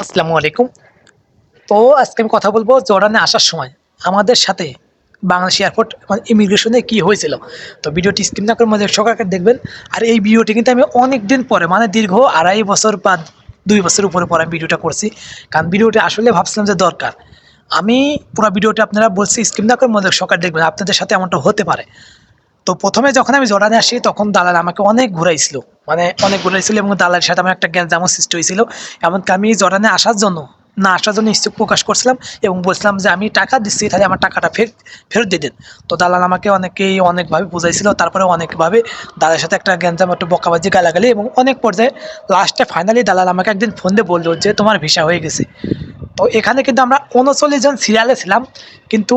আসসালামু আলাইকুম। তো আজকে আমি কথা বলব জর্ডানে আসার সময় আমাদের সাথে বাংলাদেশ এয়ারপোর্ট ইমিগ্রেশনে কী হয়েছিল। তো ভিডিওটি স্ক্রিন না করে মধ্যে সকালকে দেখবেন। আর এই ভিডিওটি কিন্তু আমি অনেক দিন পরে মানে দীর্ঘ আড়াই বছর বা দুই বছর উপরে পরে আমি ভিডিওটা করছি। কারণ ভিডিওটি আসলে ভাবছিলাম যে দরকার। আমি পুরো ভিডিওটি আপনারা বলছি স্ক্রিন না করে মধ্যে সকাল দেখবেন, আপনাদের সাথে এমনটা হতে পারে। তো প্রথমে যখন আমি জর্ডানে আসি, তখন দালাল আমাকে অনেক ঘুরাইছিল। মানে অনেক ঘুরাইছিল এবং দালালের সাথে আমার একটা গ্যাঞ্জামও সৃষ্টি হয়েছিল। এমনকি আমি জর্ডানে আসার জন্য, না, আসার জন্য ইচ্ছুক প্রকাশ করছিলাম এবং বলছিলাম যে আমি টাকা দিচ্ছি, তাহলে আমার টাকাটা ফের, ফেরত দিয়ে দিন। তো দালাল আমাকে অনেকেই অনেকভাবে বুঝাইছিল তারপরে অনেকভাবে দালালের সাথে একটা গ্যাঞ্জাম, একটু বকাবাজি, গালাগালি এবং অনেক পর্যায়ে লাস্টে ফাইনালি দালাল আমাকে একদিন ফোন দিয়ে বলল যে তোমার ভিসা হয়ে গেছে। তো এখানে কিন্তু আমরা উনচল্লিশ জন সিরিয়ালে ছিলাম, কিন্তু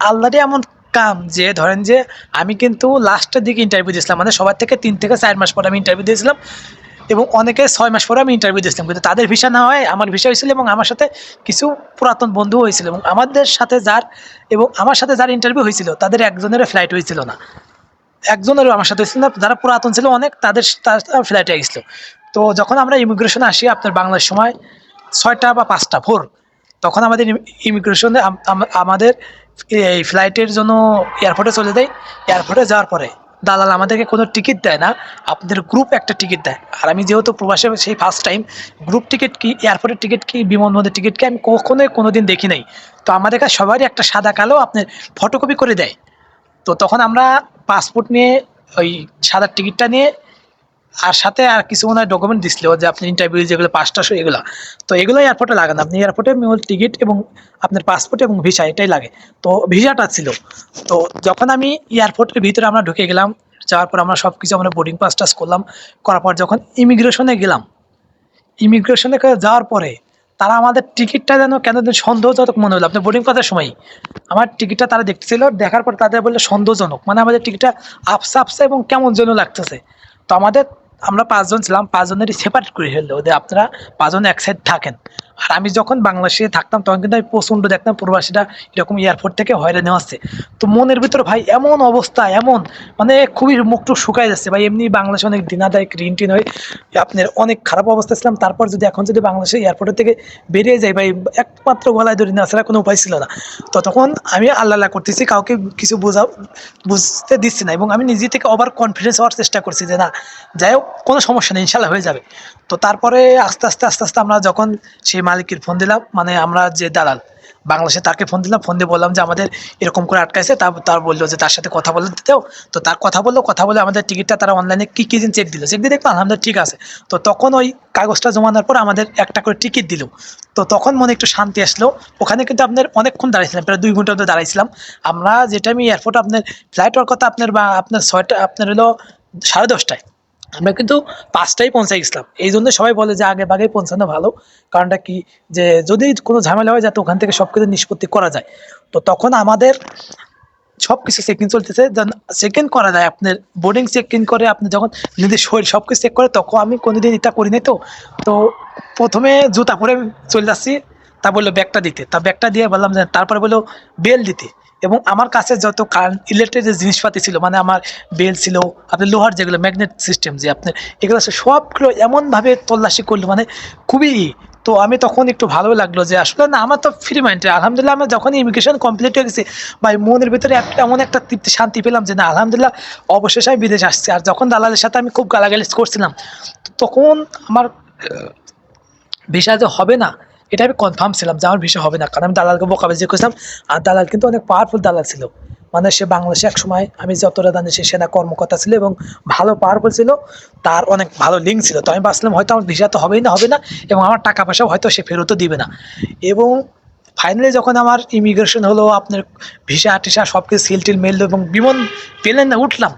আল্লাহরই এমন কাম যে, ধরেন যে, আমি কিন্তু লাস্টের দিকে ইন্টারভিউ দিয়েছিলাম। মানে সবার থেকে তিন থেকে চার মাস পরে আমি ইন্টারভিউ দিয়েছিলাম এবং অনেকে ছয় মাস পরে আমি ইন্টারভিউ দিয়েছিলাম। কিন্তু তাদের ভিসা না হয় আমার ভিসা হয়েছিল এবং আমার সাথে কিছু পুরাতন বন্ধু হয়েছিল এবং আমাদের সাথে যার এবং আমার সাথে যার ইন্টারভিউ হয়েছিল, তাদের একজনের ফ্লাইট হয়েছিল না। একজনেরও আমার সাথে হয়েছিল না, যারা পুরাতন ছিল অনেক, তাদের তার ফ্লাইটে গেছিল। তো যখন আমরা ইমিগ্রেশনে আসি আপনার বাংলার সময় ছয়টা বা পাঁচটা, ভোর। তখন আমাদের ইমিগ্রেশনে আমাদের এই ফ্লাইটের জন্য এয়ারপোর্টে চলে যায়। এয়ারপোর্টে যাওয়ার পরে দালাল আমাদেরকে কোনো টিকিট দেয় না। আপনাদের গ্রুপ একটা টিকিট দেয়। আর আমি যেহেতু প্রবাসে সেই ফার্স্ট টাইম গ্রুপ টিকিট কি এয়ারপোর্টের টিকিট কি, বিমানবন্দরের টিকিট কি, আমি কখনোই কোনো দিন দেখি নাই। তো আমাদের কাছে সবারই একটা সাদা কালো আপনার ফটোকপি করে দেয়। তো তখন আমরা পাসপোর্ট নিয়ে ওই সাদা টিকিটটা নিয়ে আর সাথে আর কিছু মনে হয় ডকুমেন্ট দিছিল যে আপনি ইন্টারভিউ যেগুলো পাঁচটা এগুলো। তো এগুলো এয়ারপোর্টে লাগান আপনি এয়ারপোর্টে মূল টিকিট এবং আপনার পাসপোর্ট এবং ভিসা এটাই লাগে। তো ভিসাটা ছিল। তো যখন আমি এয়ারপোর্টের ভিতরে আমরা ঢুকে গেলাম, যাওয়ার পর আমরা সব কিছু আমরা বোর্ডিং পাস টাস করলাম। করার পর যখন ইমিগ্রেশনে গেলাম ইমিগ্রেশনে যাওয়ার পরে তারা আমাদের টিকিটটা যেন কেন সন্দেহজনক মনে হলো। আপনি বোর্ডিং পাসের সময় আমার টিকিটটা তারা দেখতেছিল, দেখার পর তাদের বললে সন্দেহজনক। মানে আমাদের টিকিটটা আপসা আপসা এবং কেমন যেন লাগতেছে। তো আমাদের, আমরা পাঁচজন ছিলাম, পাঁচজনেরই সেপারেট করে ফেলল। ওদের আপনারা পাঁচজন এক সাইড থাকেন। আর আমি যখন বাংলাদেশে থাকতাম, তখন কিন্তু আমি প্রচণ্ড দেখতাম প্রবাসীরা এরকম এয়ারপোর্ট থেকে হয়রানি হচ্ছে। তো মনের ভিতরে ভাই এমন অবস্থা, এমন মানে খুবই মুখটু শুকায় যাচ্ছে। ভাই, এমনি বাংলাদেশে অনেক দিনাদায় গ্রিন টিন হয়ে। আপনার অনেক খারাপ অবস্থা ছিলাম। তারপর যদি এখন যদি বাংলাদেশে এয়ারপোর্টের থেকে বেরিয়ে যাই, ভাই, একমাত্র গলায় ধরে না ছাড়া কোনো উপায় ছিল না। তো তখন আমি আল্লাহ করতেছি, কাউকে কিছু বোঝা, বুঝতে দিচ্ছি না। এবং আমি নিজে থেকে ওভার কনফিডেন্স হওয়ার চেষ্টা করছি যে না, যাই হোক, কোনো সমস্যা নেই, ইনশাল্লাহ হয়ে যাবে। তো তারপরে আস্তে আস্তে আস্তে আস্তে আমরা যখন সেই মালিকের ফোন দিলাম মানে আমরা যে দালাল, বাংলাদেশে তাকে ফোন দিলাম ফোন দিয়ে বললাম যে আমাদের এরকম করে আটকাইছে, তা তার বলল যে তার সাথে কথা বলে দিতেও তো তার কথা বলল, কথা বলে আমাদের টিকিটটা তারা অনলাইনে কী কী দিন চেক দিল। চেক দিয়ে দেখলাম, আলহামদুলিল্লাহ ঠিক আছে। তো তখন ওই কাগজটা জমানোর পর আমাদের একটা করে টিকিট দিল। তো তখন মনে একটু শান্তি আসলো। ওখানে কিন্তু আপনার অনেকক্ষণ দাঁড়িয়েছিলাম প্রায় দুই ঘণ্টা ধরে দাঁড়াইছিলাম। আমরা যেটা আমি এয়ারপোর্ট আপনার ফ্লাইট হওয়ার কথা আপনার বা আপনার ছয়টা আপনার হলো সাড়ে দশটায়। আমরা কিন্তু পাঁচটাই পৌঁছাই গেছিলাম এই জন্য সবাই বলে যে আগে বাগে পৌঁছানো ভালো। কারণটা কি? যে যদি কোনো ঝামেলা হয় যাতে ওখান থেকে সব কিছু নিষ্পত্তি করা যায়। তো তখন আমাদের সব কিছু চেক ইন চলতেছে। চেক ইন করা যায়। আপনার বোর্ডিং চেক ইন করে, আপনি যখন নিজের শরীর সব কিছু চেক করে, তখন আমি কোনোদিন এটা করি নাই তো। তো প্রথমে জুতা পরে চলে যাচ্ছি। তা বলল, ব্যাগটা দিতে। তা ব্যাগটা দিয়ে বললাম যে, তারপরে বলল, বেল দিতে। এবং আমার কাছে যত কারেন্ট ইলেকট্রিক জিনিসপাতি ছিল মানে আমার বেল ছিল আপনার লোহার যেগুলো ম্যাগনেট সিস্টেম যে আপনার, এগুলো সবগুলো এমনভাবে তল্লাশি করল মানে খুবই, তো আমি তখন একটু ভালো লাগল যে আসলে না, আমার তো ফ্রি মাইন্ডে আলহামদুলিল্লাহ আমার যখন ইমিগ্রেশন কমপ্লিট হয়ে গেছে, ভাই, মনের ভিতরে একটা এমন একটা তৃপ্তি, শান্তি পেলাম যে না, আলহামদুলিল্লাহ, অবশেষে আমি বিদেশ আসছি। আর যখন দালালের সাথে আমি খুব গালাগালি করছিলাম তখন আমার ভিসা যে হবে না এটা আমি কনফার্ম ছিলাম যে আমার ভিসা হবে না। কারণ আমি দালালকে বোকাবাজি করেছিলাম, আর দালাল কিন্তু অনেক পাওয়ারফুল দালাল ছিল। মানে সে বাংলাদেশে এক সময় আমি যতটা জানি সে সেনা কর্মকর্তা ছিল এবং ভালো পাওয়ারফুল ছিল, তার অনেক ভালো লিঙ্ক ছিল। তো আমি ভাবছিলাম হয়তো আমার ভিসা তো হবেই না, হবে না, এবং আমার টাকা পয়সাও হয়তো সে ফেরতও দিবে না। এবং ফাইনালি যখন আমার ইমিগ্রেশন হলো, আপনার ভিসা টিসা সব কিছু সিল টিল মেললো এবং বিমান প্লেনে উঠলাম।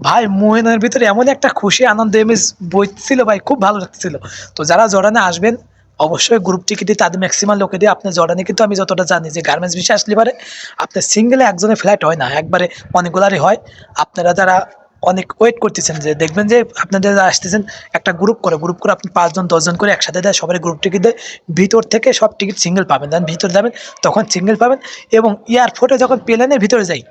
ভাই মোহনের ভিতরে এমন একটা খুশি, আনন্দ এমএস বইছিল, ভাই, খুব ভালো লাগছিল। তো যারা জর্ডানে আসবেন অবশ্যই গ্রুপ টিকিটে তাদের ম্যাক্সিমাম লোকে দিয়ে আপনার জর্ডানে কিন্তু আমি যতটা জানি যে গার্মেন্টস বিষয় আসলে পারে, আপনার সিঙ্গেলে একজনের ফ্ল্যাট হয় না, একবারে অনেকগুলারই হয়। আপনারা যারা অনেক ওয়েট করতেছেন যে দেখবেন যে আপনাদের আসতেছেন, একটা গ্রুপ করে গ্রুপ করে আপনি পাঁচজন, দশজন করে একসাথে দেয় সবাই গ্রুপ টিকিট দেয়। ভিতর থেকে সব টিকিট সিঙ্গেল পাবেন। যখন ভিতরে যাবেন, তখন সিঙ্গেল পাবেন এবং এয়ারপোর্টে যখন প্লেনের ভিতরে যাই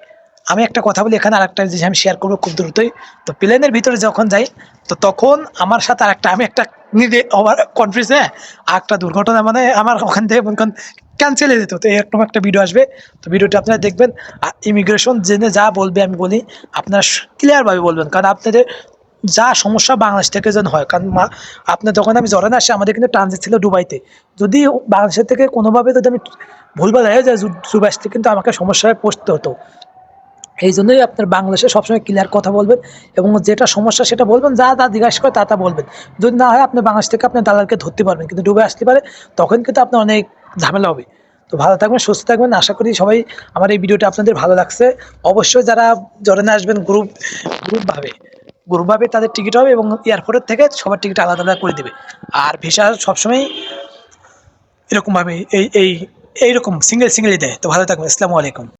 আমি একটা কথা বলি, এখানে আরেকটা জিনিস আমি শেয়ার করব খুব দ্রুতই। তো প্লেনের ভিতরে যখন যাই, তো তখন আমার সাথে আরেকটা, আমি একটা নিজে ওভার কনফিউজ হ্যাঁ? একটা দুর্ঘটনা মানে আমার ওখান থেকে মনে ক্যান্সেল হয়ে যেত, তো এরকম একটা ভিডিও আসবে। তো ভিডিওটা আপনারা দেখবেন, আর ইমিগ্রেশন জেনে যা বলবে আমি বলি, আপনারা ক্লিয়ারভাবে বলবেন। কারণ আপনাদের যা সমস্যা বাংলাদেশ থেকে যেন হয়, কারণ আপনার যখন আমি জরানে আসি আমাদের কিন্তু ট্রানজিট ছিল দুবাইতে। যদি বাংলাদেশের থেকে কোনোভাবে যদি আমি ভুলভাল হয়ে যায় দুবাই আসতে কিন্তু আমাকে সমস্যায় পড়তে হতো। এই জন্যই আপনার বাংলাদেশে সবসময় ক্লিয়ার কথা বলবেন এবং যেটা সমস্যা সেটা বলবেন, যা তা জিজ্ঞাসা করে তা তা বলবেন। যদি না হয় আপনি বাংলাদেশ থেকে আপনার দালালকে ধরতে পারবেন, কিন্তু ডুবে আসতে পারে, তখন কিন্তু আপনার অনেক ঝামেলা হবে। তো ভালো থাকবেন, সুস্থ থাকবেন, আশা করি সবাই আমার এই ভিডিওটা আপনাদের ভালো লাগছে। অবশ্যই যারা জরেনে আসবেন গ্রুপ গ্রুপভাবে গ্রুপভাবে তাদের টিকিট হবে এবং এয়ারপোর্টের থেকে সবার টিকিট আলাদা আলাদা করে দেবে। আর ভিসা সবসময় এরকমভাবে, এই এই, এইরকম সিঙ্গেল সিঙ্গেলই দেয়। তো ভালো থাকবেন, আসসালামু আলাইকুম।